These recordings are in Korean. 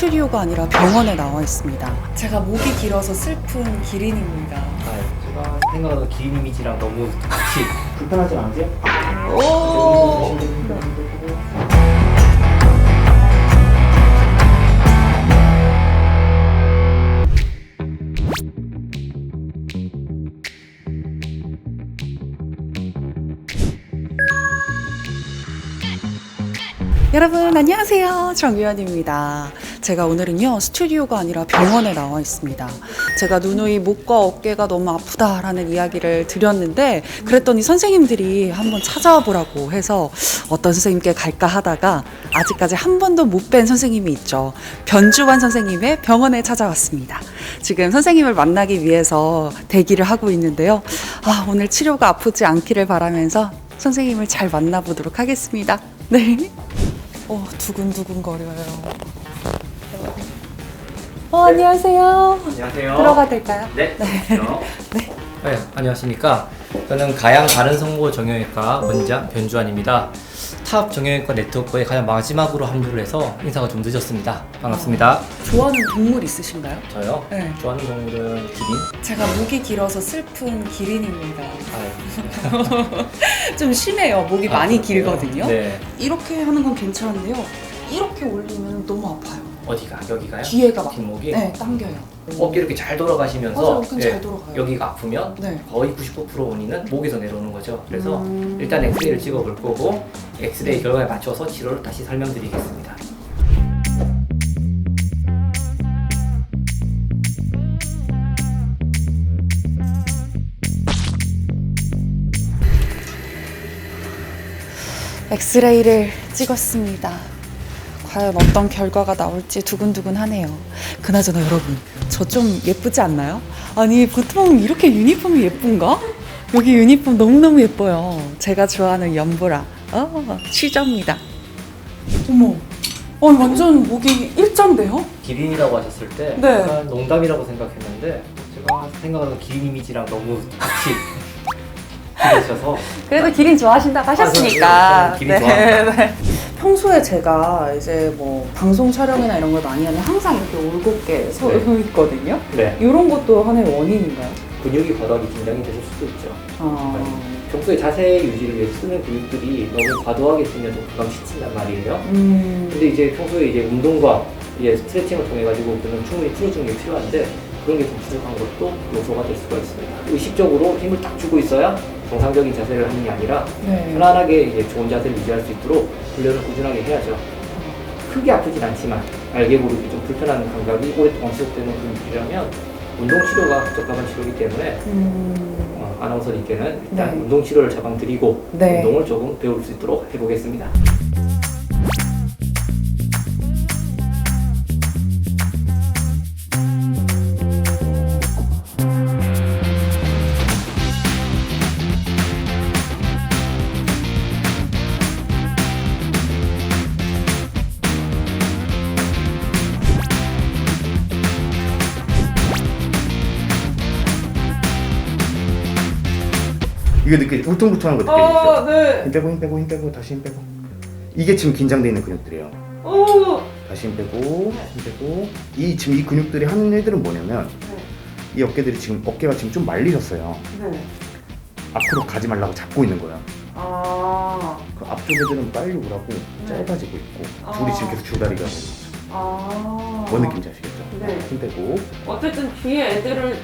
스튜디오가 아니라 병원에 나와 있습니다. 제가 목이 길어서 슬픈 기린입니다. 아, 제가 생각하는 기린 이미지랑 너무 같이 불편하지 않으세요? 오! 여러분 안녕하세요. 정유현입니다. 제가 오늘은요 스튜디오가 아니라 병원에 나와 있습니다. 제가 누누이 목과 어깨가 너무 아프다라는 이야기를 드렸는데 그랬더니 선생님들이 한번 찾아와 보라고 해서 어떤 선생님께 갈까 하다가 아직까지 한 번도 못 뵌 선생님이 있죠. 변주환 선생님의 병원에 찾아왔습니다. 지금 선생님을 만나기 위해서 대기를 하고 있는데요. 아 오늘 치료가 아프지 않기를 바라면서 선생님을 잘 만나보도록 하겠습니다. 네. 어, 두근두근 거려요. 어, 안녕하세요. 안녕하세요. 들어가 될까요? 네. 그렇죠. 네. 안녕하십니까. 저는 가양 바른 성모 정형외과 원장 변주환입니다. 탑 정형외과 네트워크에 가장 마지막으로 합류를 해서 인사가 좀 늦었습니다. 반갑습니다. 좋아하는 동물 있으신가요? 저요. 네. 좋아하는 동물은 기린. 제가 목이 길어서 슬픈 기린입니다. 아, 좀 심해요. 목이 아, 많이 그렇군요. 길거든요. 네. 이렇게 하는 건 괜찮은데요. 이렇게 올리면 너무 아파요. 어디가? 여기가요? 뒤에가 막 뒷목이? 네, 당겨요. 어깨 이렇게 잘 돌아가시면서 맞아요. 그건 예, 잘 돌아가요. 여기가 아프면 네. 거의 99% 원인은 목에서 내려오는 거죠. 그래서 음. 일단 엑스레이를 찍어볼 거고 엑스레이 결과에 맞춰서 치료를 다시 설명드리겠습니다. 엑스레이를 찍었습니다. 과연 어떤 결과가 나올지 두근두근하네요. 그나저나 여러분, 저 좀 예쁘지 않나요? 아니 보통 이렇게 유니폼이 예쁜가? 여기 유니폼 너무너무 예뻐요. 제가 좋아하는 연보라. 어, 취저입니다. 어머, 어, 완전 목이 일자인데요? 기린이라고 하셨을 때 네. 약간 농담이라고 생각했는데 제가 생각하는 기린 이미지랑 너무 같이 그러셔서 그래도 기린 좋아하신다고 하셨으니까. 아, 저는 기린 좋아합니다. 네. 평소에 제가 이제 뭐 방송 촬영이나 이런 걸 많이 하면 항상 이렇게 올곧게 서 네. 있거든요. 네 이런 것도 하나의 원인인가요? 근육이 과도하게 긴장이 되실 수도 있죠. 아, 평소에 자세 유지를 위해서 쓰는 근육들이 너무 과도하게 쓰면 좀 금방 지친단 말이에요. 음, 근데 이제 평소에 이제 운동과 이제 스트레칭을 통해 가지고 그는 충분히 풀어주는 게 필요한데 그런 게 좀 부족한 것도 요소가 될 수가 있습니다. 의식적으로 힘을 딱 주고 있어야 정상적인 자세를 하는 게 아니라 네. 편안하게 이제 좋은 자세를 유지할 수 있도록 훈련을 꾸준하게 해야죠. 크게 아프진 않지만 알게 모르게 좀 불편한 감각이 오랫동안 지속되는 근육이라면 운동 치료가 적합한 치료이기 때문에 음, 어, 아나운서님께는 일단 네. 운동 치료를 잡아드리고 네. 운동을 조금 배울 수 있도록 해보겠습니다. 이거 느끼 울퉁불퉁한 거 느껴지죠? 아, 네. 힘 빼고 힘 빼고 힘 빼고 다시 힘 빼고 이게 지금 긴장돼 있는 근육들이에요 오, 다시 힘 빼고 힘 빼고 이 지금 이 근육들이 하는 일들은 뭐냐면 이 어깨들이 지금 어깨가 지금 좀 말리셨어요 네. 앞으로 가지 말라고 잡고 있는 거야 아, 그 앞쪽 애들은 빨리 오라고 짧아지고 있고 아. 둘이 지금 계속 줄다리가 되는 거죠 아. 뭔 느낌인지 아시겠죠? 네. 힘 빼고 어쨌든 뒤에 애들을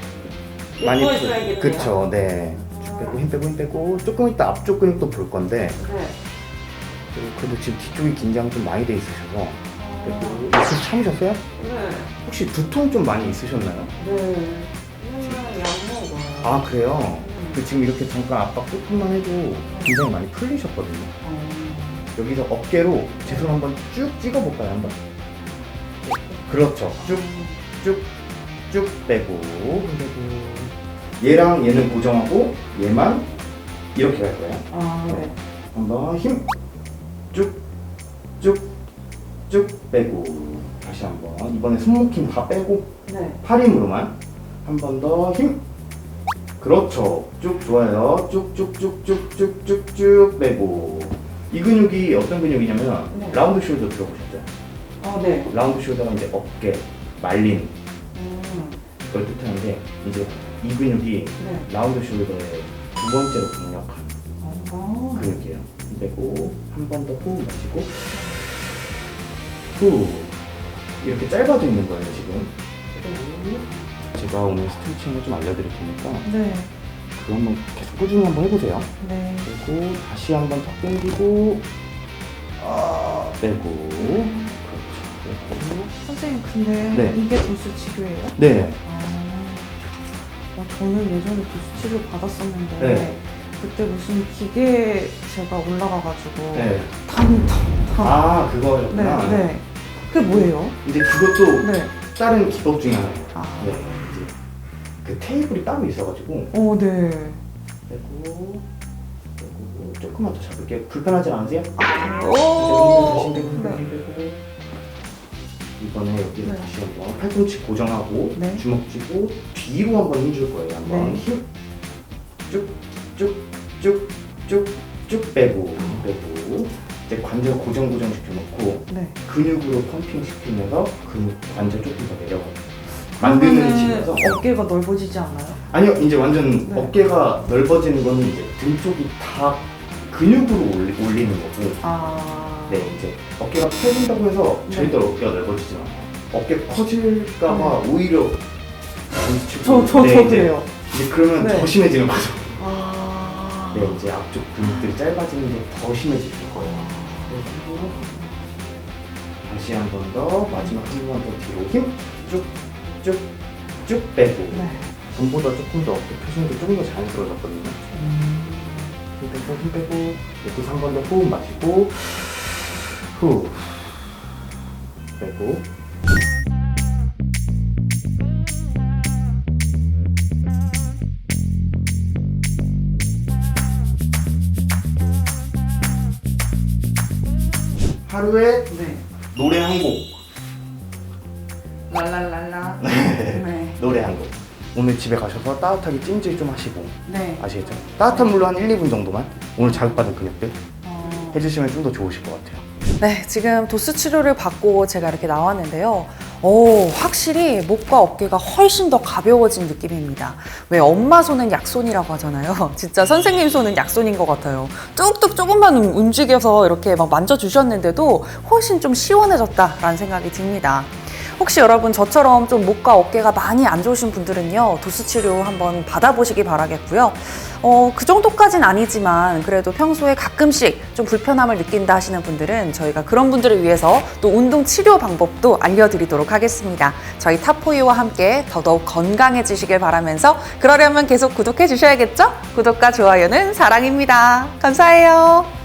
많이 예뻐해줘야겠네요. 그쵸 네쭉 빼고 힘 빼고 힘 빼고 조금 이따 앞쪽 근육도 볼 건데 네. 그래도 지금 뒤쪽이 긴장 좀 많이 돼 있으셔서 그리고 아, 혹시 참으셨어요? 네. 혹시 두통 좀 많이 있으셨나요? 네. 음, 약 먹어요. 아 그래요? 그 지금 이렇게 잠깐 압박 조금만 해도 굉장히 많이 풀리셨거든요 여기서 어깨로 제 손 한번 쭉 찍어볼까요 한번? 그렇죠 쭉 쭉 쭉 빼고 빼고 얘랑 얘는 고정하고 얘만 이렇게 갈 거예요 아, 네. 한번 힘 쭉 쭉 쭉 빼고 다시 한번 이번에 손목 힘 다 빼고 네. 팔 힘으로만 한 번 더 힘. 그렇죠. 쭉 좋아요. 쭉 쭉 쭉 쭉 쭉 쭉 쭉 빼고 이 근육이 어떤 근육이냐면 네. 라운드 숄더 들어보셨죠? 어, 네. 라운드 숄더가 이제 어깨, 말린 음, 걸 뜻하는데 이제 이 근육이 네. 라운드 숄더의 두 번째로 강력한 어, 근육이에요. 그리고 한 번 더 호흡 마시고 후 이렇게 짧아져 있는 거예요 지금. 제가 오늘 스트레칭을 좀 알려드릴 테니까 네. 그거 한번 계속 꾸준히 한번 해보세요. 네. 그리고 다시 한번 턱 당기고 아, 빼고 그렇죠. 빼고. 선생님 근데 네. 이게 도수 치료예요? 네. 아, 어, 저는 예전에 도수 치료 받았었는데 네. 그때 무슨 기계 제가 올라가가지고 네. 탕탕탕 아 네, 그거였구나. 네. 그게 뭐예요? 이제 그것도 네. 다른 기법 중에 하나예요. 아, 네. 이제 그 테이블이 따로 있어가지고 어, 네. 빼고 조금만 더 잡을게요. 불편하지 않으세요? 오. 네. 이번에 여기서 네. 다시 한번 팔꿈치 고정하고 네. 주먹 쥐고 뒤로 한번 힘줄 거예요. 한번 네. 힘 쭉 쭉 쭉 쭉 쭉 빼고 빼고 이제 관절 고정 고정 시켜놓고 네. 근육으로 펌핑 시키면서 근육 관절 조금 더 내려가요. 만드는 그러면은 치면서 어깨가 넓어지지 않아요? 아니요 이제 완전 네. 어깨가 넓어지는 거는 이제 등 쪽이 다 근육으로 올리, 올리는 거고 아. 네 이제 어깨가 펴진다고 해서 네. 절대로 어깨가 넓어지지 않아요 어깨 커질까봐 오히려 저, 저, 저도요. 이제 그러면 네. 더 심해지는 거죠 아. 네 이제 앞쪽 근육들이 짧아지는 게 더 심해질 거예요 그리고 다시 한 번 더 마지막 한 번 더 뒤로 힘 쭉 쭉 쭉 빼고 네. 전보다 조금 더 어깨 게 조금 더 자연스러워졌거든요. 힘 빼고 힘 빼고 여기서 한 번 더 호흡 마시고 후 빼고 하루에 네. 노래 한 곡 랄랄랄라. 네. 노래 한 곡 오늘 집에 가셔서 따뜻하게 찜질 좀 하시고 네. 아시겠죠? 따뜻한 물로 한 1, 2분 정도만 오늘 자극받은 근육들 어. 해주시면 좀 더 좋으실 것 같아요. 네, 지금 도수 치료를 받고 제가 이렇게 나왔는데요. 오, 확실히 목과 어깨가 훨씬 더 가벼워진 느낌입니다. 왜 엄마 손은 약손이라고 하잖아요. 진짜 선생님 손은 약손인 것 같아요. 뚝뚝 조금만 움직여서 이렇게 막 만져주셨는데도 훨씬 좀 시원해졌다라는 생각이 듭니다. 혹시 여러분 저처럼 좀 목과 어깨가 많이 안 좋으신 분들은요 도수 치료 한번 받아보시기 바라겠고요. 어, 그 정도까진 아니지만 그래도 평소에 가끔씩 좀 불편함을 느낀다 하시는 분들은 저희가 그런 분들을 위해서 또 운동 치료 방법도 알려드리도록 하겠습니다. 저희 타포이와 함께 더더욱 건강해지시길 바라면서 그러려면 계속 구독해 주셔야겠죠? 구독과 좋아요는 사랑입니다. 감사해요.